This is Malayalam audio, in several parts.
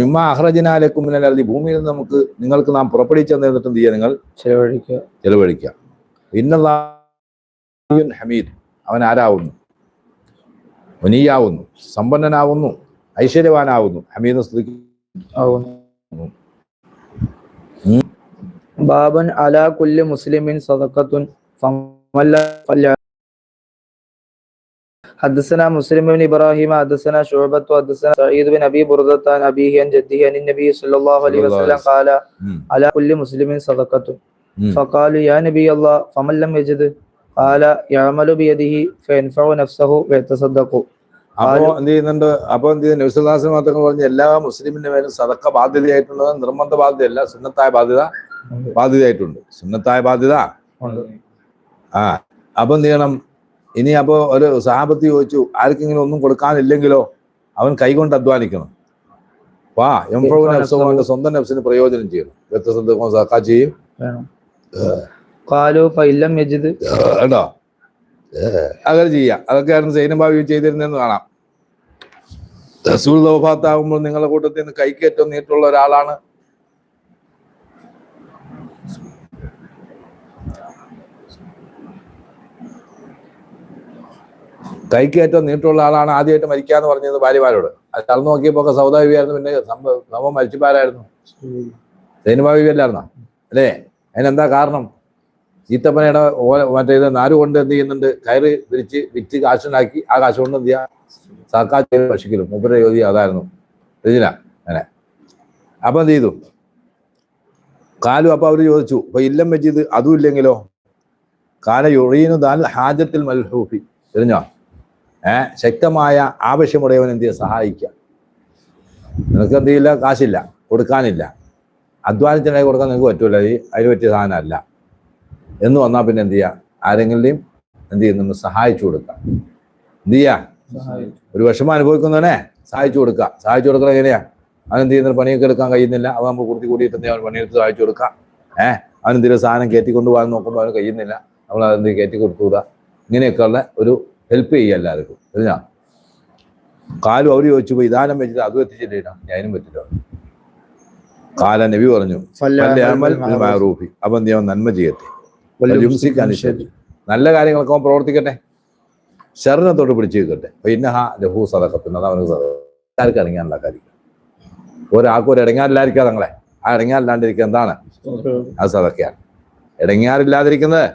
ഉമ്മ അഹ്റജനാലേക്കും മിനലി ഭൂമിയിൽ നിന്ന് നമുക്ക് നിങ്ങൾക്ക് നാം പുറപ്പെടുവിച്ചു തന്നിട്ട് എന്ത് ചെയ്യുക നിങ്ങൾ? ചെലവഴിക്കുക. ചെലവഴിക്കുക. ഇന്നല്ലാഹുൻ ഹമീദ്. അവൻ ആരാവുന്നു? മുനിയാവുന്നു സമ്പന്നനാവുന്നു. ഐശ്വര്യവാനാവുന്നു. ഹമീദ് ബാബൻ അലാ കുല്ലു മുസ്ലിമിൻ സദക്കത്തുൻ ഫമല്ല حدثنا مسلم بن ابراهيم حدثنا شعبة حدثنا سعيد بن ابي بردة عن ابيه عن جده عن النبي صلى الله عليه صلى الله عليه وسلم قال ഉം, على كل مسلم صدقة ഉം. فقالوا يا نبي الله فمن لم يجد قال يعمل بيده فينفع نفسه ويتصدق അപ്പോ എന്ത് ചെയ്യുന്നുണ്ട് അപ്പൊ എന്ത് ചെയ്യുന്നു നബിസ്വല്ലാസ് മാത്രങ്ങൾ പറഞ്ഞ എല്ലാ മുസ്ലിമിന്റെ മേലും സദക്ക ബാധ്യതയായിട്ടുള്ളത് നിർബന്ധ ബാധ്യതയല്ല സുന്നത്തായ ബാധ്യത ബാധ്യതയായിട്ടുണ്ട് സുന്നത്തായ ബാധ്യത ആ അപ്പൊ എന്ത് ചെയ്യണം ഇനി അപ്പോൾ ഒരു സഹാപത്തി ചോദിച്ചു ആർക്കെങ്കിലും ഒന്നും കൊടുക്കാനില്ലെങ്കിലോ? അവൻ കൈകൊണ്ട് അധ്വാനിക്കണം. വാ എംഫോവിന് നഫ്സോ സ്വന്തം നഫ്സിന് പ്രയോജനം ചെയ്യണം. വ്യത്യസ്തം സക്കാ ചെയ്യും. കേട്ടോ അങ്ങനെ ചെയ്യാം. അതൊക്കെയായിരുന്നു ആയിരുന്നു സൈനഭാവി ചെയ്തിരുന്നെന്ന് കാണാം. റസൂൽ നിങ്ങളുടെ കൂട്ടത്തിൽ നിന്ന് കൈക്കേറ്റം നീട്ടുള്ള ഒരാളാണ് കൈക്കേറ്റം നീട്ടുള്ള ആളാണ് ആദ്യമായിട്ട് മരിക്കാന്ന് പറഞ്ഞത് ഭാര്യമാരോട് അത് തളർന്നു നോക്കിയപ്പോ ഒക്കെ സൗദാവിയായിരുന്നു പിന്നെ സംഭവം മരിച്ചുപാരായിരുന്നു സൈനഭാവി അല്ലായിരുന്നോ? അല്ലേ? അതിനെന്താ കാരണം? ചീത്തപ്പനയുടെ മറ്റേ ഇത് നാര് കൊണ്ട് എന്ത് ചെയ്യുന്നുണ്ട്? കയറ് വിരിച്ച് വിറ്റ് കാശുണ്ടാക്കി ആ കാശ് കൊണ്ട് എന്ത് ചെയ്യാ? സർക്കാർ ചെയ്ത് ഭക്ഷിക്കലും മൂപ്പരുടെ യോതി അതായിരുന്നു. അങ്ങനെ. അപ്പൊ എന്ത് ചെയ്തു? കാലു അപ്പൊ അവർ ചോദിച്ചു അപ്പൊ ഇല്ലം വെച്ചിത് അതും ഇല്ലെങ്കിലോ? കാല യൊഴീനു ദാൽ ഹാജത്തിൽ മൽഹൂഫി. ഏ ശക്തമായ ആവശ്യമുടയവൻ എന്ത് ചെയ്യുക സഹായിക്കുക. നിനക്ക് എന്ത് ചെയ്യില്ല? കാശില്ല. കൊടുക്കാനില്ല. അധ്വാനിച്ചിട്ടുണ്ടെങ്കിൽ കൊടുക്കാൻ നിങ്ങൾക്ക് പറ്റൂല. ഈ അതിന് പറ്റിയ സാധനമല്ല. എന്ന് വന്നാൽ പിന്നെ എന്ത് ചെയ്യുക ആരെങ്കിലും എന്ത് ചെയ്യുന്നു സഹായിച്ചു കൊടുക്കുക എന്ത് ചെയ്യുക ഒരു വിഷമം അനുഭവിക്കുന്നവനെ സഹായിച്ചു കൊടുക്കുക സഹായിച്ചു കൊടുക്കണം എങ്ങനെയാ? അവൻ എന്ത് ചെയ്യുന്ന പണിയൊക്കെ എടുക്കാൻ കഴിയുന്നില്ല. അവൻ നമ്മൾ കുർത്തി കൂടിയിട്ട് അവൻ പണിയെടുത്ത് സഹായിച്ചു കൊടുക്കാം. ഏഹ് അവൻ എന്തെങ്കിലും സാധനം കയറ്റി കൊണ്ടുപോകാൻ നോക്കുമ്പോൾ അവന് കഴിയുന്നില്ല. നമ്മൾ അതെന്ത് കയറ്റി കൊടുത്തുകൂടാ ഇങ്ങനെയൊക്കെയുള്ള ഒരു ഹെൽപ്പ് ചെയ്യുക എല്ലാവർക്കും. അറിഞ്ഞാ കാലും അവർ ചോദിച്ചു പോയി ഇതാനം വെച്ചിട്ട് അതും എത്തിച്ചിട്ടില്ല ഞാനും പറ്റില്ല കാല നബി പറഞ്ഞു മഅറൂഫി. അപ്പൊ നന്മ ചെയ്യട്ടെ. നല്ല കാര്യങ്ങളൊക്കെ അവൻ പ്രവർത്തിക്കട്ടെ. ശരണത്തോട്ട് തൊട്ട് പിടിച്ചു വെക്കട്ടെ പിന്നെ ഹാ ലഹു സദക്കത്തിന് അത് അവന് ആർക്ക് ഇറങ്ങാനുള്ള കാര്യം? ഒരാൾക്കൊരു ഇടങ്ങാറില്ലായിരിക്കാം തങ്ങളെ. ആ ഇടങ്ങാറില്ലാണ്ടിരിക്കുക എന്താണ്? അത് സദക്കയാണ് ഇടങ്ങാറില്ലാതിരിക്കുന്നത്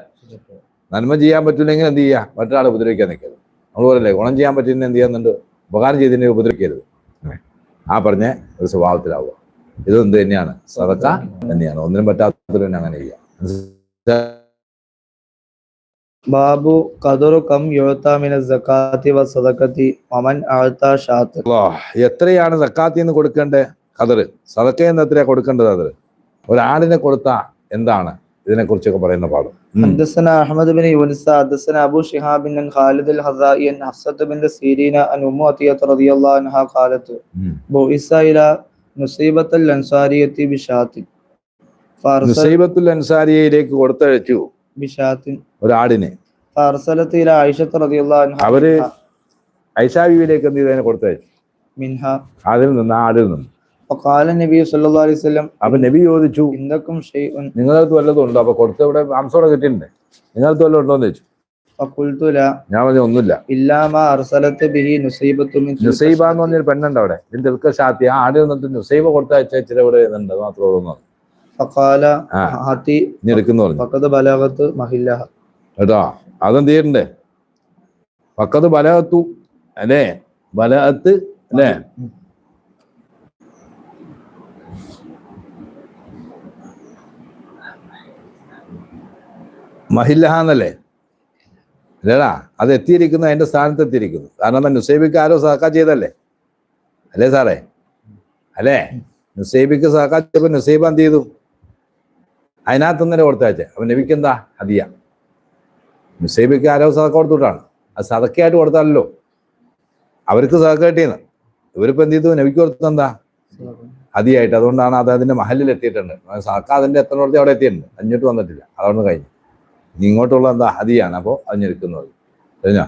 നന്മ ചെയ്യാൻ പറ്റില്ലെങ്കിൽ എന്ത് ചെയ്യുക മറ്റൊരാളെ ഉപദ്രവിക്കാൻ നിൽക്കരുത്. നമ്മൾ പറയല്ലേ ഗുണം ചെയ്യാൻ പറ്റുന്ന എന്ത് ചെയ്യുന്നുണ്ട്? ഉപകാരം ചെയ്തതിനെ ഉപദ്രവിക്കരുത്. ആ പറഞ്ഞ ഒരു സ്വഭാവത്തിലാവുക. ഇത് എന്ത് തന്നെയാണ്? സദക്ക തന്നെയാണ്. ഒന്നിനും പറ്റാത്ത അങ്ങനെ ചെയ്യുക ബാബു ഖദറു കം സക്കാത്തി വ വമൻ അഅത ഷാത്ത്. എത്രയാണ് സക്കാത്തി എന്ന് കൊടുക്കേണ്ടത്? കതറ് സദക്ക എന്ന് എത്രയാണ് കൊടുക്കേണ്ടത് അത് ഒരാടിനെ കൊടുത്ത എന്താണ്? ഇതിനെ കുറിച്ചൊക്കെ പറയുന്ന പാഠം ഉം. حدثنا احمد بن يونس حدثنا ابو شهاب بن خالد الخزائي عن حفصة بن سيرين عن ام عطية رضي الله عنها قالت ഉം. بعث الى نصيبة الانصارية بشاة فارسل നുസൈബത്തുൽ അൻസാരിയയിലേക്ക് കൊടുത്തയച്ചു بشاة ഒരാടിനെ فارسلت الى عائشة رضي الله عنها അവര് ഐഷാബിയിലേക്ക് എന്ത് ചെയ്തതിനെ കൊടുത്തയച്ചു منها അതിൽ നിന്ന് ആ ആടിൽ നിന്ന് അലൈഹി വസല്ലം അപ്പൊ നബി ചോദിച്ചു ഇന്നക്കും നിങ്ങളടുത്ത് വല്ലതും ഉണ്ടോ? അപ്പൊ കൊടുത്ത് ഇവിടെ മാംസോടെ കിട്ടിയിട്ടുണ്ട്. നിങ്ങളടുത്ത് വല്ലതും ഉണ്ടോ എന്ന് ചോദിച്ചു. ഞാൻ പറഞ്ഞു ഒന്നുമില്ല. നുസൈബ എന്ന് പറഞ്ഞൊരു പെണ്ണുണ്ട് അവിടെ. ഇതിന്റെ ആ ആട് നിന്നിട്ട് നുസൈബ കൊടുത്ത ഇച്ചിരി ഇവിടെ എന്നുണ്ട് മാത്രമേ കേട്ടോ അതെന്ത് ചെയ്യണ്ടേ പക്കത്ത് ബലകത്തു അല്ലേ? ബലഹത്ത് അല്ലേ? മഹില്ലഹ എന്നല്ലേ അല്ലേടാ അത് എത്തിയിരിക്കുന്നു അതിന്റെ സ്ഥാനത്ത് എത്തിയിരിക്കുന്നു. കാരണം എന്താ നുസൈബിക്ക് ആരോ സഹക്ക ചെയ്തല്ലേ? അല്ലേ സാറേ? അല്ലേ? നുസൈബിക്ക് സഹക്ക ചെയ്തപ്പോൾ നുസൈബ എന്ത് ചെയ്തു? അതിനകത്ത് തന്നെ കൊടുത്തയച്ചേ. അപ്പൊ നബിക്ക് എന്താ? ഹദിയ. നുസൈബിക്ക് ആരോ സഹക്ക കൊടുത്തുവിട്ടാണ്. അത് സതക്കയായിട്ട് കൊടുത്താലല്ലോ. അവർക്ക് സഹക്ക കിട്ടിയെന്ന്. ഇവരിപ്പോൾ എന്ത് ചെയ്തു? നബിക്ക് കൊടുത്തെന്താ എന്താ? ഹദിയായിട്ട്. അതുകൊണ്ടാണ് അത് അതിന്റെ മഹലിൽ എത്തിയിട്ടുണ്ട് സതക്ക അതിന്റെ എത്ര കൊടുത്തി അവിടെ എത്തിയിട്ടുണ്ട്? അഞ്ഞിട്ട് വന്നിട്ടില്ല. അതുകൊണ്ട് കഴിഞ്ഞു. ഇനി ഇങ്ങോട്ടുള്ള എന്താ ഹദിയാണ് അപ്പോൾ അഞ്ഞെടുക്കുന്നത് കഴിഞ്ഞാ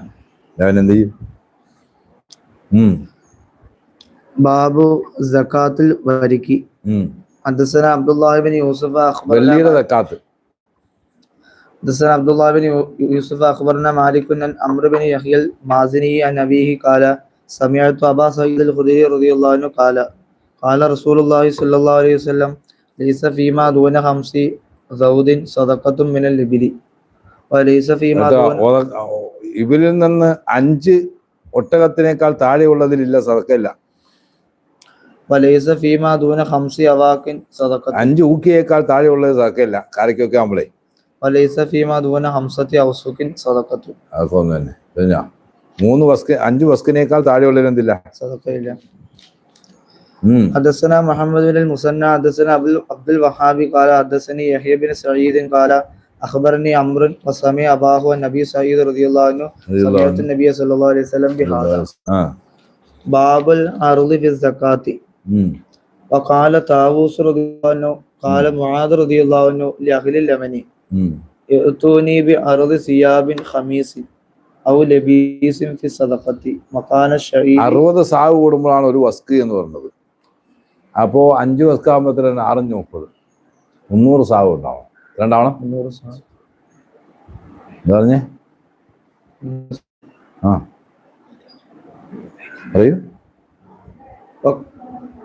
അവൻ എന്ത് ചെയ്യും ഉം ബാബു സക്കാത്തുൽ വരിക്കി ഉം. حدثنا عبد الله بن يوسف اخبرنا വെള്ളിയുടെ തക്കാത്ത് حدثنا عبد الله بن يوسف اخبرنا مالك عن عمرو بن يحيى المازني عن ابيه قال سمعت ابا سعيد الخدري رضي الله عنه قال قال رسول الله صلى الله عليه وسلم ليس فيما دون خمس زود صدقة من الإبل ഇവരിൽ നിന്ന് അഞ്ച് ഒട്ടകത്തിനേക്കാൾ താഴെയുള്ളതിലില്ല സതക്കയില്ല وليس فيما دون خمس أواك صدقة അഞ്ച് ഊക്കിയേക്കാൾ താഴെയുള്ളത് സതക്കയില്ല കാരക്കൊക്കെ ആകുമ്പോഴേ وليس فيما دون خمسة أوسق صدقة അതൊക്കെ ഒന്ന് തന്നെ കഴിഞ്ഞാ മൂന്ന് വസ്ക അഞ്ച് വസ്കിനേക്കാൾ താഴെയുള്ളതിൽ എന്തില്ല صدقة إلا ഉം حدثنا محمد بن المثنى حدثنا عبد عبد الوهاب قال حدثني يحيى بن سعيد قال അഖ്ബർനി അമ്രുൻ വസമി അബാഹു നബി സയ്യിദ് റളിയല്ലാഹു അൻഹു നബി സല്ലല്ലാഹു അലൈഹി വസല്ലം ബിഹാദ ബാബുൽ അർളി ബി സകാത്തി വഖാല താവൂസ് റളിയല്ലാഹു അൻഹു ഖാല മുആദ് റളിയല്ലാഹു അൻഹു ലഅഹ്ലി ലമനി യഅതൂനി ബി അർളി സിയാബിൻ ഖമീസി ഔ ലബീസിൻ ഫി സദഖത്തി മഖാന ശഈ 60 സാവ് കൂടുമ്പോഴാണ് ഒരു വസ്ക് എന്ന് പറയുന്നത് അപ്പോ അഞ്ച് വസ്കാകുമ്പോൾ തന്നെ ആറും മുപ്പത് മുന്നൂറ് സാവ് ഉണ്ടാവും. രണ്ടാവണം. എന്താ പറഞ്ഞേ? ആ. പറയൂ.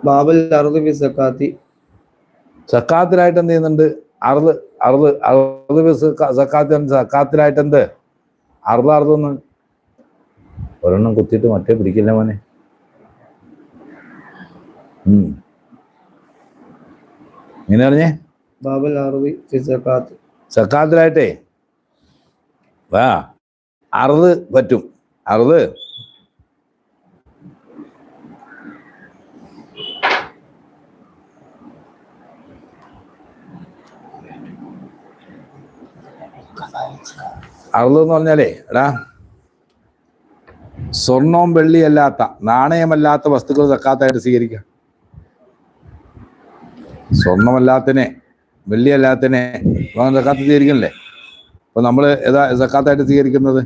ബാബൽ അറുത് ഫി സക്കാത്തി. സക്കാത്തിലായിട്ട് എന്ത് ചെയ്യുന്നുണ്ട്? അറുത് അറുത് അറുത് സക്കാത്തി സക്കാത്തിലായിട്ട് എന്ത്? അറുത് അറുതൊന്ന് ഒരെണ്ണം കുത്തിയിട്ട് മറ്റേ പിടിക്കില്ല മോനെ. ഉം. എങ്ങനെ പറഞ്ഞേ? ബാബൽ അറുത് ഫി സക്കാത്ത്. സക്കാത്തിലായിട്ടേ? വാ. അറുത് പറ്റും. അറുത്. അറുത് എന്ന് പറഞ്ഞാലേ എടാ. സ്വർണവും വെള്ളിയല്ലാത്ത നാണയമല്ലാത്ത വസ്തുക്കൾ സക്കാത്തായിട്ട് സ്വീകരിക്കുക. സ്വർണമല്ലാത്തതിനെ വെള്ളി അല്ലാത്തതിനെ സക്കാത്ത് സ്വീകരിക്കണല്ലേ അപ്പോൾ നമ്മൾ ഏതാ സക്കാത്തായിട്ട് സ്വീകരിക്കുന്നത്?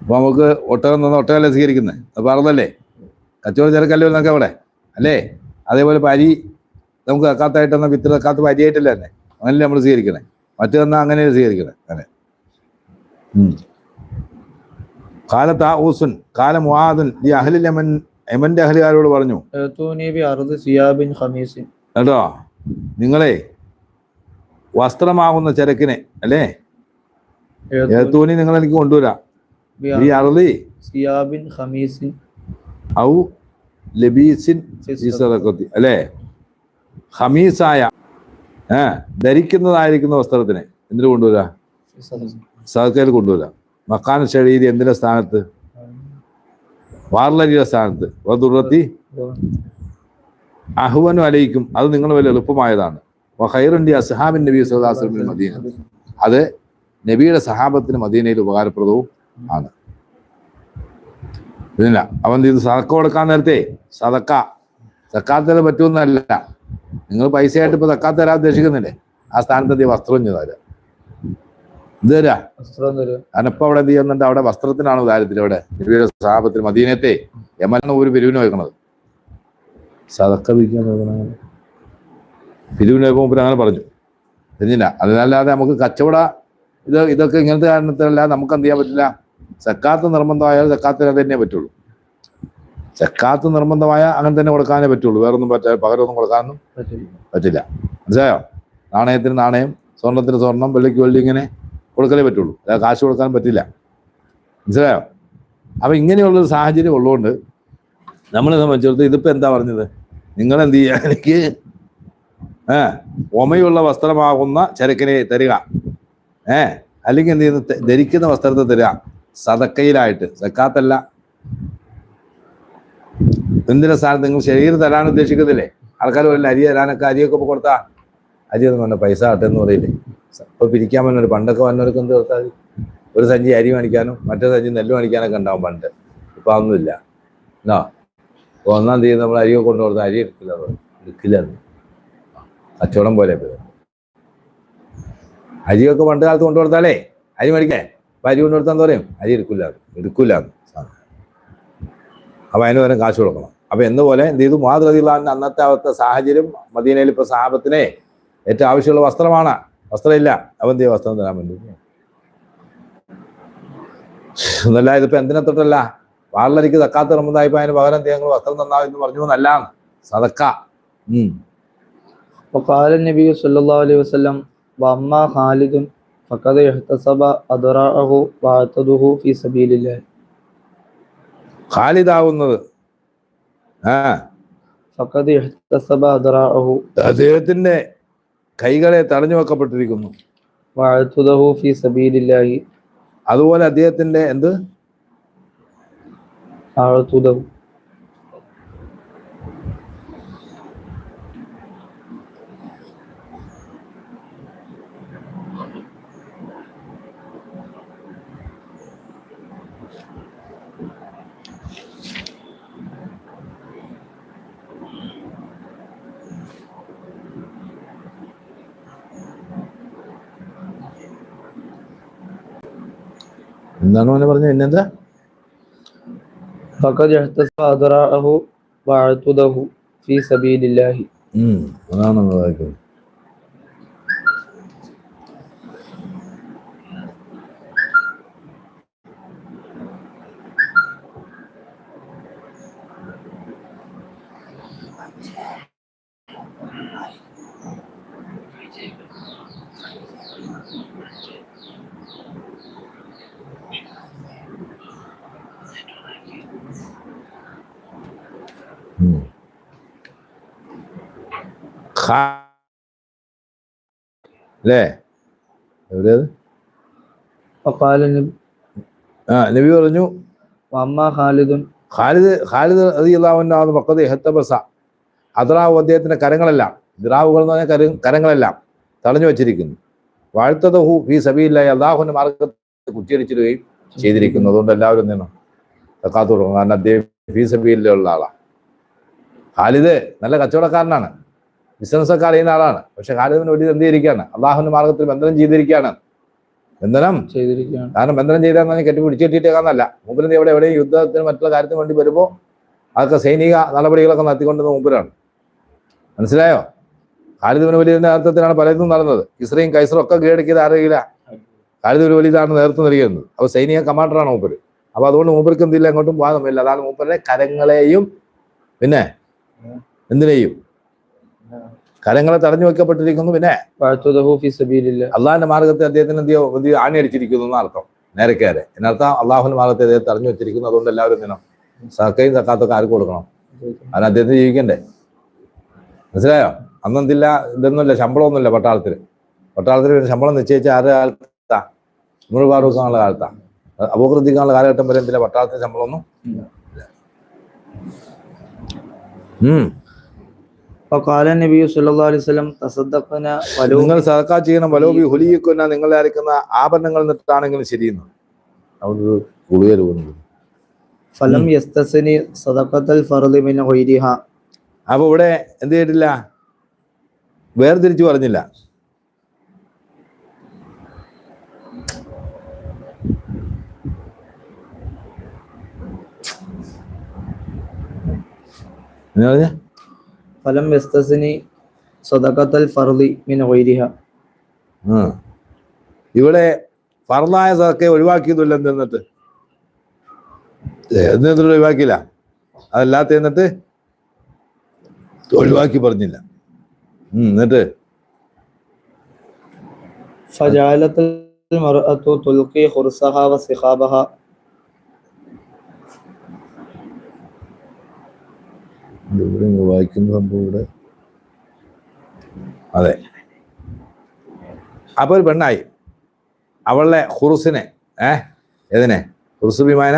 അപ്പോൾ നമുക്ക് ഒട്ടകം തന്ന ഒട്ടകല്ലേ സ്വീകരിക്കുന്നത് അത് പറഞ്ഞല്ലേ? കച്ചവട ചരക്കല്ലേ നമുക്ക് അവിടെ? അല്ലേ? അതേപോലെ പരി നമുക്ക് അക്കാത്തായിട്ട് തന്ന വിത്ത് സക്കാത്ത് പരിയായിട്ടല്ലേ തന്നെ. അങ്ങനല്ലേ നമ്മൾ സ്വീകരിക്കണേ മറ്റു തന്നാൽ അങ്ങനെയല്ലേ സ്വീകരിക്കണേ അങ്ങനെ. കാല താഊസുൻ കാല മുഹാദുൻ ഈ അഹലിൽ യമൻ യമന്റെ അഹലുകാരോട് പറഞ്ഞു. കേട്ടോ? നിങ്ങളെ വസ്ത്രമാകുന്ന ചരക്കിനെ അല്ലേ? ഏത്തൂനി നിങ്ങൾ എനിക്ക് കൊണ്ടുവരാം. ഈ സിയാബിൻ ഔ ലബീസിൻ അല്ലേ? ഹമീസായ ധരിക്കുന്നതായിരിക്കുന്ന വസ്ത്രത്തിനെ എന്തിനു കൊണ്ടുവരാ? സഹക്കയിൽ കൊണ്ടുവരാ. മക്കാൻ ശരീരി എന്തിന്റെ സ്ഥാനത്ത്? വാർലരിയുടെ സ്ഥാനത്ത്. വധുറത്തി അഹ്വനു അലയിക്കും അത് നിങ്ങൾ വലിയ എളുപ്പമായതാണ്. വഹൈറുണ്ടി അസഹാബിൻ നബി സുല്ലാസ്ലമിൻ മദീന. അത് നബിയുടെ സഹാബത്തിന് മദീനയിൽ ഉപകാരപ്രദവും ആണ്. ഇതില്ല അവൻ ഇത് സതക്ക കൊടുക്കാൻ നേരത്തെ സതക്ക സക്കാത്തത് പറ്റുമെന്നല്ല. നിങ്ങൾ പൈസയായിട്ട് ഇപ്പൊ തക്കാത്ത തരാൻ ഉദ്ദേശിക്കുന്നില്ലേ? ആ സ്ഥാനത്ത് എന്ത് വസ്ത്രം ഞാൻ തരാ. ഇത് തരാ. ഇപ്പൊ അവിടെ എന്ത് ചെയ്യുന്നുണ്ട്? അവിടെ വസ്ത്രത്തിനാണ് ദാരിദ്ര്യം അവിടെ നബിയുടെ സഹാബത്തിന് മദീനത്തെ യമലാണ് ഒരു പിരിവിന് വെക്കണത്. സതക്ക വിൽക്കാൻ നോക്കണം പിരിവിന് അങ്ങനെ പറഞ്ഞു. അറിഞ്ഞില്ല അതിനല്ലാതെ നമുക്ക് കച്ചവട ഇത് ഇതൊക്കെ ഇങ്ങനത്തെ കാരണത്തിലല്ല നമുക്ക് എന്ത് ചെയ്യാൻ പറ്റില്ല. സക്കാത്ത് നിർബന്ധമായാൽ സക്കാത്തിന് അത് തന്നെ പറ്റുള്ളൂ. സക്കാത്ത് നിർബന്ധമായ അങ്ങനെ തന്നെ കൊടുക്കാനേ പറ്റുള്ളൂ. വേറൊന്നും പറ്റാ പകരമൊന്നും കൊടുക്കാനൊന്നും പറ്റില്ല. പറ്റില്ല. മനസ്സിലായോ? നാണയത്തിന് നാണയം സ്വർണത്തിന് സ്വർണം വെള്ളിക്ക് വെള്ളി ഇങ്ങനെ കൊടുക്കലേ പറ്റുള്ളൂ. അല്ലാതെ കാശ് കൊടുക്കാൻ പറ്റില്ല. മനസ്സിലായോ? അപ്പം ഇങ്ങനെയുള്ളൊരു സാഹചര്യം ഉള്ളതുകൊണ്ട് നമ്മളെ സംബന്ധിച്ചിടത്തോളം ഇതിപ്പോ എന്താ പറഞ്ഞത്? നിങ്ങൾ എന്ത് ചെയ്യുക എനിക്ക് ഏ ഒമയുള്ള വസ്ത്രമാകുന്ന ചരക്കിനെ തരിക. ഏ അല്ലെങ്കിൽ എന്ത് ചെയ്യുന്നു? ധരിക്കുന്ന വസ്ത്രത്തെ തരിക. സതക്കയിലായിട്ട്. സക്കാത്തല്ല എന്തിനാ സ്ഥാനത്ത് നിങ്ങൾ ശരീരം തരാൻ ഉദ്ദേശിക്കുന്നില്ലേ? ആൾക്കാർ പറയില്ല അരി തരാനൊക്കെ അരിയൊക്കെ കൊടുത്താ. അരി ഒന്നും വേണ്ട പൈസ ആട്ടെന്ന് പറയില്ലേ? ഇപ്പൊ പിരിക്കാൻ പറ്റുന്ന പണ്ടൊക്കെ വന്നവർക്ക് എന്ത് കൊടുത്താൽ ഒരു സഞ്ചി അരി മേടിക്കാനും മറ്റേ സഞ്ചി നെല്ല് മേടിക്കാനൊക്കെ ഉണ്ടാവും പണ്ട്. ഇപ്പൊ അതൊന്നുമില്ല. എന്നാ ഒന്നാം തീയതി നമ്മൾ അരിയൊക്കെ കൊണ്ടു കൊടുത്ത അരി എടുക്കില്ല എന്ന്. എടുക്കില്ല കച്ചവടം പോലെ. അരിയൊക്കെ പണ്ട് കാലത്ത് കൊണ്ടു കൊടുത്താലേ അരി മേടിക്കേ അപ്പൊ അരി കൊണ്ടു കൊടുത്താൽ പറയും? അരി എടുക്കില്ല എന്ന്. എടുക്കില്ല എന്ന്. അപ്പൊ അതിന് പകരം കാശ് കൊടുക്കണം. അപ്പൊ എന്നപോലെ എന്ത് ചെയ്തു? മാതൃതിള്ളാൻ അന്നത്തെ അവസ്ഥ സാഹചര്യം മദീനയിൽ ഇപ്പൊ സാഹബത്തിനെ ഏറ്റവും ആവശ്യമുള്ള വസ്ത്രമാണ്. വസ്ത്രമില്ല. അവൻ എന്ത് വസ്ത്രം തരാൻ വേണ്ടി എന്നല്ല ഇതിപ്പോ എന്തിനെ തൊട്ടല്ല? വാളിലരിക്ക് തക്കാത്ത റമ്പതായിപ്പോ അതിന് പകരം എന്ത് ഞങ്ങൾ വസ്ത്രം തന്നാ എന്ന് പറഞ്ഞു എന്നല്ല സതക്ക ഉം وقال النبي صلى الله عليه وسلم وأما خالد فقد احتسب أذرعه وعتده في سبيل الله ഖാലിദാവുന്നത് ആ فقد احتسب أذرعه അദ്ദേഹത്തിന്റെ കൈകളെ തടഞ്ഞു വെക്കപ്പെട്ടിരിക്കുന്നു وعتده في سبيل الله അതുപോലെ അദ്ദേഹത്തിന്റെ എന്ത് ആഴത്ത് ഉതവും എന്താണ് മോനെ പറഞ്ഞത്? എന്നെന്താ ഫഖദ് ഇഹ്തസബ അദറാഹു വഅതുദഹു ഫീ സബീലില്ലാഹി അതാണ് നമ്മൾ വായിക്കുന്നത് ഖാ. അല്ലേ എവിടെയത്? ആ നബി പറഞ്ഞു ഖാലിദ് ഖാലിദ് അള്ളാഹുനാഥ് മക്കത് അദ്രാവ് അദ്ദേഹത്തിന്റെ കരങ്ങളെല്ലാം ദ്രാവുകൾ എന്ന് പറഞ്ഞ കര കരങ്ങളെല്ലാം തടഞ്ഞു വച്ചിരിക്കുന്നു. വാഴ്ത്തതഹു ഫി സബിയില്ലായി അള്ളാഹുവിന്റെ മാർഗത്തിൽ കുത്തിയടിച്ചിടുകയും ചെയ്തിരിക്കുന്നു. അതുകൊണ്ട് എല്ലാവരും നിന്നും കാത്തു തുടങ്ങും കാരണം അദ്ദേഹം ഫി സബിയിലുള്ള ആളാണ് ഖാലിദ് നല്ല കച്ചവടക്കാരനാണ്. ബിസിനസ്സൊക്കെ അറിയുന്ന ആളാണ്. പക്ഷെ ഖാലിദിന് വലിയ എന്ത് ചെയ്തിരിക്കുകയാണ് അള്ളാഹുവിന്റെ മാർഗത്തിൽ ബന്ധനം ചെയ്തിരിക്കുകയാണ്. ബന്ധനം ചെയ്തിരിക്കുകയാണ്. കാരണം ബന്ധനം ചെയ്താൽ പറഞ്ഞ് കെട്ടി പിടിച്ചിട്ടിട്ടേക്കാന്നല്ല. മൂപ്പരിന് എവിടെ എവിടെയും യുദ്ധത്തിന് മറ്റുള്ള കാര്യത്തിന് വേണ്ടി വരുമ്പോൾ അതൊക്കെ സൈനിക നടപടികളൊക്കെ നടത്തിക്കൊണ്ടുവന്ന മൂപ്പരാണ്. മനസ്സിലായോ? ഖാലിദ് വലിയ നേതൃത്വത്തിലാണ് പലതും നടന്നത്. ഇസ്രയും കൈസറും ഒക്കെ കീഴടക്കിയത് ആരെയില്ല ഖാലിദ് വലിയതാണ് നേതൃത്വം നൽകിയിരുന്നത്. അപ്പോൾ സൈനിക കമാൻഡറാണ് മൂപ്പര്. അപ്പോൾ അതുകൊണ്ട് മൂപ്പർക്ക് എന്തില്ല അങ്ങോട്ടും പോകാൻ തമ്മില്ല അതാണ് മൂപ്പരുടെ കരങ്ങളെയും പിന്നെ എന്തിനേയും കരങ്ങളെ തടഞ്ഞു വെക്കപ്പെട്ടിരിക്കുന്നു പിന്നെ അള്ളാഹിന്റെ മാർഗത്തെ അദ്ദേഹത്തിന് എന്ത് വലിയ ആണിയടിച്ചിരിക്കുന്നു എന്നർത്ഥം നേരക്കേറെ എന്നർത്ഥം അള്ളാഹുവിന്റെ മാർഗത്തെ അദ്ദേഹം തടഞ്ഞു വെച്ചിരിക്കുന്നു. അതുകൊണ്ട് എല്ലാവരും ഇങ്ങനെ സക്കയും സക്കാത്തൊക്കെ ആർക്ക് കൊടുക്കണം? അതിന് അദ്ദേഹത്തിന് ജീവിക്കണ്ടേ? മനസ്സിലായോ? അന്നെന്തില്ല ഇതൊന്നുമില്ല ശമ്പളമൊന്നുമില്ല പട്ടാളത്തിൽ പട്ടാളത്തിൽ പിന്നെ ശമ്പളം നിശ്ചയിച്ച ആരുടെ കാലത്താ? നൂറ് പാട് ദിവസങ്ങളുടെ കാലത്താ. അപകൃതിക്കാനുള്ള കാലഘട്ടം വരെ എന്തില്ല പട്ടാളത്തിന് ശമ്പളമൊന്നും ഉം. നിങ്ങൾ സദക്കാ ചെയ്യണം വലോബി ഹുലിയിക്കുന്ന നിങ്ങൾ അരക്കുന്ന ആഭരണങ്ങൾ നിട്ടാണെങ്കിലും ശരിയെന്ന്. അവിടെ കൂടുതൽ ഫലം യസ്തസനി സദക്കത്തൽ ഫറലിമിന് ഹൊയ്രിഹ അപ്പോൾ ഇവിടെ എന്ത് ചെയ്തിട്ടില്ല? വേർതിരിച്ചു പറഞ്ഞില്ല. എന്നാ പറഞ്ഞ? ഫലം വ്യസ്തസിനി സ്വതക്കത്തൽ ഫർദി മിൻ ഒയിരിഹ ഇവിടെ ഫർദായ സദക്കെ ഒഴിവാക്കിയതുമില്ല എന്തെന്നിട്ട് എന്നിട്ട്? ഒഴിവാക്കിയില്ല? അതല്ലാത്ത എന്നിട്ട് ഒഴിവാക്കി പറഞ്ഞില്ല. എന്നിട്ട്? ഫജാലത്തിൽ മർഅത്തു തുൽഖി ഖുർസഹ വസിഖാബഹ ഇവിടെ വായിക്കുന്ന സംഭവം ഇവിടെ? അതെ. അപ്പൊ ഒരു പെണ്ണായി. അവളുടെ ഹുറുസിനെ ഏ ഏതിനെ? ഹുറുസ് വിമാന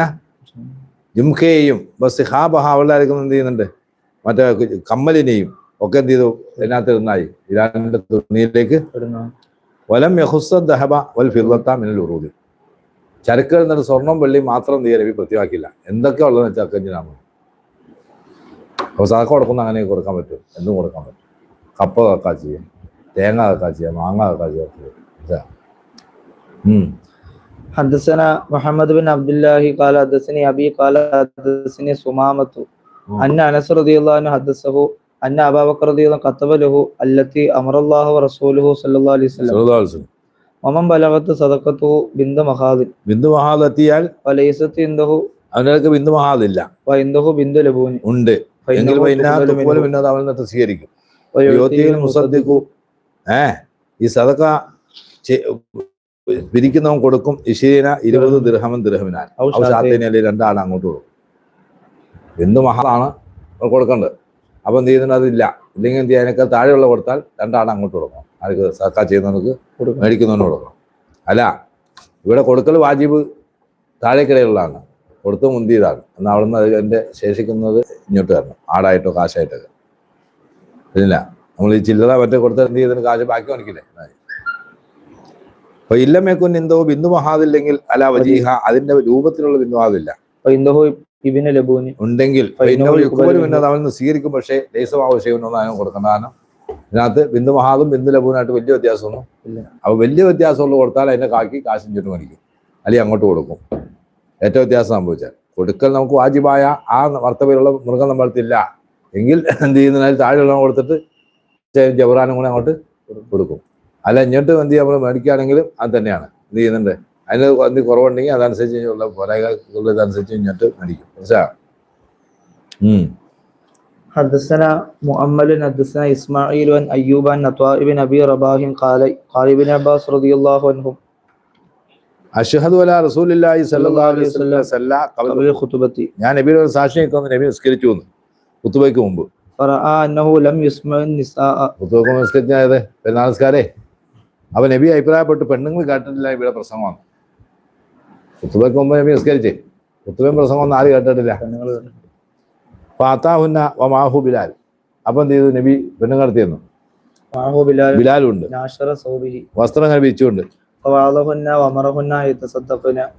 ജുംഖയെയും ബസ് ഹാബഹ അവളുടെ ആരൊക്കെ എന്ത് ചെയ്യുന്നുണ്ട്? മറ്റേ കമ്മലിനെയും ഒക്കെ എന്ത് ചെയ്തു? ഇതിനകത്ത് ഇരുന്നായി. ഇരാന്റെ തുണിയിലേക്ക് വലം യഹുസ ദഹബ വൽ ഫിർവത്ത മിനൽ ഉറൂദി. ചരക്കുകൾ എന്നിട്ട് സ്വർണം വെള്ളി മാത്രം എന്ത് ചെയ്യാൻ നബി പ്രത്യേകില്ല എന്തൊക്കെ ഉള്ളതെന്ന് വെച്ചാൽ കഞ്ചിനാമ അപ്പോൾ സതക്ക കൊടുക്കുന്ന അങ്ങനെ കൊടുക്കാൻ പറ്റും എന്തും കൊടുക്കാൻ പറ്റും കപ്പ കക്കാ ചെയ്യാം തേങ്ങ കക്കാ ചെയ്യാം മാങ്ങ കക്കാ ചെയ്യാം ഇതാ. ഉം. حدثنا محمد بن عبد الله قال حدثني أبي قال حدثني سمامة أن أنس رضي الله عنه حدثه أن أبا بكر رضي الله عنه كتب له التي أمر الله ورسوله صلى الله عليه وسلم സല്ലല്ലാഹു അലൈഹി വസല്ലം. ومن بلغت صدقته بنت مخاض ബിന്ദു മഹാദ് എത്തിയാൽ وليست عنده അവനക്ക് ബിന്ദു മഹാദില്ല وعنده بنت ലബൂൻ ഉണ്ട് എങ്കിൽ സ്വീകരിക്കും. മുസദ്ദിഖു ഈ സദക്ക പിരിക്കുന്നവൻ കൊടുക്കും ഇഷീന ഇരുപത് ദിർഹമൻ ദിർഹമിനാൻ ഔഷാത്തിനല്ലേ രണ്ടാണ് അങ്ങോട്ട് കൊടുക്കും. എന്ത് മഹാളാണ് കൊടുക്കേണ്ടത്? അപ്പം നീ ഇതിനതില്ല ഇല്ലെങ്കിൽ എന്ത് ചെയ്യാനൊക്കെ താഴെയുള്ള കൊടുത്താൽ രണ്ടാണ് അങ്ങോട്ട് കൊടുക്കണം. ആർക്ക് സർക്കാർ ചെയ്യുന്നവർക്ക് മേടിക്കുന്നവന് കൊടുക്കണം. അല്ല ഇവിടെ കൊടുക്കൽ വാജിബ് താഴേക്കിടയിലുള്ളതാണ്. കൊടുത്ത് മുന്തിയതാണ് എന്നാൽ അവിടുന്ന് അത് എന്റെ ശേഷിക്കുന്നത് ഇങ്ങോട്ട് തരണം ആടായിട്ടോ കാശായിട്ടൊക്കെ ഇല്ല. നമ്മൾ ഈ ചില്ലറ മറ്റേ കൊടുത്ത് എന്ത് ചെയ്തിട്ട് കാശ് ബാക്കി കാണിക്കില്ലേ അപ്പൊ ഇല്ലമേക്കുൻ ഇന്ദോ ബിന്ദു മഹാദില്ലെങ്കിൽ അല്ല വജീഹ. അതിന്റെ രൂപത്തിലുള്ള ബിന്ദു മഹാദില്ല. ഉണ്ടെങ്കിൽ അവൻ സ്വീകരിക്കും. പക്ഷേ ദേശമാവശ്യമൊന്നും അതിനും കൊടുക്കണം കാരണം ഇതിനകത്ത് ബിന്ദു മഹാദും ബിന്ദു ലബൂനായിട്ട് വലിയ വ്യത്യാസമൊന്നും ഇല്ല. അപ്പൊ വലിയ വ്യത്യാസമുള്ള കൊടുത്താൽ അതിന്റെ കാക്കി കാശിഞ്ചിട്ട് മേടിക്കും. അല്ലെങ്കിൽ അങ്ങോട്ട് കൊടുക്കും. ഏറ്റവും വ്യത്യാസം സംഭവിച്ചാൽ കൊടുക്കൽ നമുക്ക് വാജിബായ ആ വർത്തവയിലുള്ള മൃഗം നമ്മളത്തില്ല എങ്കിൽ എന്ത് ചെയ്യുന്നതിനാൽ താഴെയുള്ള കൊടുത്തിട്ട് ചെ- ജബറാനും കൂടെ അങ്ങോട്ട് കൊടുക്കും അല്ല ഇങ്ങോട്ട് എന്ത് ചെയ്യാൻ നമ്മൾ മേടിക്കുകയാണെങ്കിലും അത് തന്നെയാണ് എന്ത് ചെയ്യുന്നുണ്ട് അതിന് എന്ത് കുറവുണ്ടെങ്കിൽ അതനുസരിച്ച് ഉള്ള പോരായ്മ ഇതനുസരിച്ച് ഇങ്ങോട്ട് മേടിക്കും മനസ്സിലായോ ഉം حدثنا مؤمل حدثنا إسماعيل عن أيوب عن عطاء بن أبي رباح قال قال ابن عباس رضي الله عنهم ഞാൻ നബിയുടെ സാക്ഷി നിൽക്കുന്നു നബി നിസ്കരിച്ചു എന്ന്. കുത്തുബയ്ക്ക് മുമ്പ്. കുത്തുബയ്ക്ക് അവ നബി അഭിപ്രായപ്പെട്ട് പെണ്ണുങ്ങൾ കേട്ടിട്ടില്ല ഇവിടെ പ്രസംഗമാണ്. കുത്തുബയ്ക്ക് മുമ്പ് നബി നിസ്കരിച്ചേ. കുത്തുബയും പ്രസംഗമൊന്നും ആരും കേട്ടിട്ടില്ല. ഫാത്താഹുന്ന വമാഹു ബിലാൽ. അപ്പം എന്ത് ചെയ്തു? നബി പെണ്ണുങ്ങൾ നടത്തിയെന്നു. ബിലാലുണ്ട്. വസ്ത്രം അങ്ങനെ വിരിച്ചുകൊണ്ട്.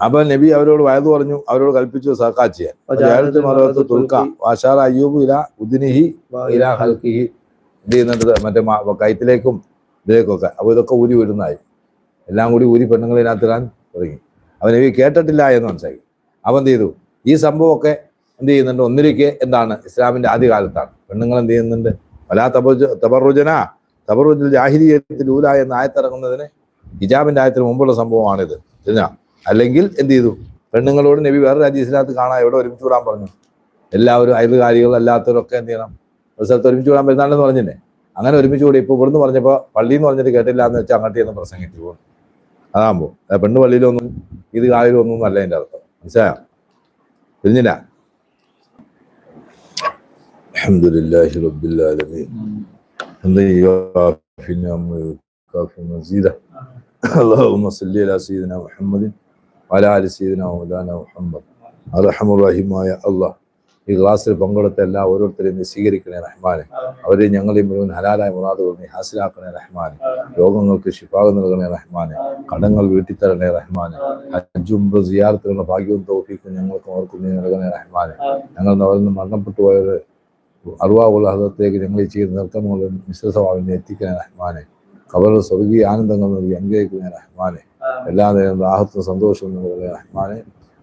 അപ്പൊ നബി അവരോട് വയത് പറഞ്ഞു അവരോട് കൽപ്പിച്ചു സഹക്കാ ചെയ്യാൻ. ഉദിനിഹി മറ്റേ കയത്തിലേക്കും ഇതിലേക്കൊക്കെ അപ്പൊ ഇതൊക്കെ ഊരി വരുന്നതായി എല്ലാം കൂടി ഊരി പെണ്ണുങ്ങളെ ഇതിനകത്തിടാൻ തുടങ്ങി. അവൻ നബി കേട്ടിട്ടില്ല എന്ന് മനസ്സിലാക്കി. അവൻ എന്ത് ചെയ്തു? ഈ സംഭവമൊക്കെ എന്ത് ചെയ്യുന്നുണ്ട്? ഒന്നിരിക്കെ എന്താണ്? ഇസ്ലാമിന്റെ ആദ്യകാലത്താണ്. പെണ്ണുങ്ങൾ എന്ത് ചെയ്യുന്നുണ്ട്? വലാ തബ തബറുജന തബറുജൽ ജാഹിരിയത്തിൽ ഊല എന്ന ആയത്തിറങ്ങുന്നതിന് ഹിജാബിന്റെ ആയത്തിന് മുമ്പുള്ള സംഭവമാണിത് ഇതിനാ അല്ലെങ്കിൽ എന്ത് ചെയ്തു പെണ്ണുങ്ങളോട് നബി വേറെ രാജ്യത്തിനകത്ത് കാണാൻ എവിടെ ഒരുമിച്ച് വിടാൻ പറഞ്ഞു എല്ലാവരും അയൽകാരികൾ അല്ലാത്തവരൊക്കെ എന്ത് ചെയ്യണം ഒരു സ്ഥലത്ത് ഒരുമിച്ച് വിടാൻ പെരുന്നാളെന്ന് പറഞ്ഞില്ലേ അങ്ങനെ ഒരുമിച്ച് കൂടി ഇപ്പോൾ ഇവിടുന്ന് പറഞ്ഞപ്പോൾ പള്ളിയിൽ നിന്ന് പറഞ്ഞിട്ട് കേട്ടില്ല എന്ന് വെച്ചാൽ അങ്ങോട്ട് ചെന്ന് പ്രസംഗിച്ചു പോകും അതാകുമ്പോൾ പെണ്ണ് പള്ളിയിലൊന്നും ഇത് കാലിലൊന്നും അല്ല എൻ്റെ അർത്ഥം മനസ്സിലായോ തിരിഞ്ഞില്ല അൽഹംദുലില്ലാഹി റബ്ബിൽ ആലമീൻ حمدا يوافي نعمه ويكافئ مزيده اللهم صل على سيدنا محمد وعلى آل سيدنا مولانا മുഹമ്മദ് അർഹമുറഹിമായ അള്ളാഹ് ഈ ക്ലാസ്സിൽ പങ്കെടുത്ത എല്ലാ ഓരോരുത്തരെയും നീ സ്വീകരിക്കണേ റഹ്മാനെ അവരെ ഞങ്ങളെ മുഴുവൻ ഹലാലായ മുറാദുകൾ നീ ഹാസിലാക്കണേ റഹ്മാനെ രോഗങ്ങൾക്ക് ശിഫാവ് നൽകണേ റഹ്മാനെ കടങ്ങൾ വീട്ടിത്തരണേ റഹ്മാനെ ഹജ്ജും സിയാറത്തിലുള്ള ഭാഗ്യവും തോഫിക്കും ഞങ്ങൾക്ക് ഓർക്കും നീ നൽകണേ റഹ്മാനെ ഞങ്ങൾ അവരിൽ മരണപ്പെട്ടു പോയവർ അറിവാവുള്ള ഹൃദയത്തിലേക്ക് ഞങ്ങൾ ചെയ്ത് നിർത്തമുള്ള മിശ്രസ്വഭാവിനെ എത്തിക്കണേ റഹ്മാനെ കബറിൽ സ്വർഗീയ ആനന്ദങ്ങൾ നൽകി അനുഗ്രഹിക്കണേ റഹ്മാനെ എല്ലാ നേരം രാഹത്തും സന്തോഷവും നൽകണേ റഹ്മാനെ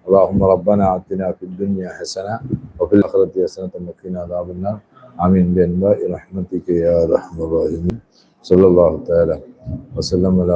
اللهم ربنا آتنا في الدنيا حسنة وفي الآخرة حسنة وقنا عذاب النار آمين بأنواع رحمتك يا أرحم الراحمين صلى الله تعالى وسلم على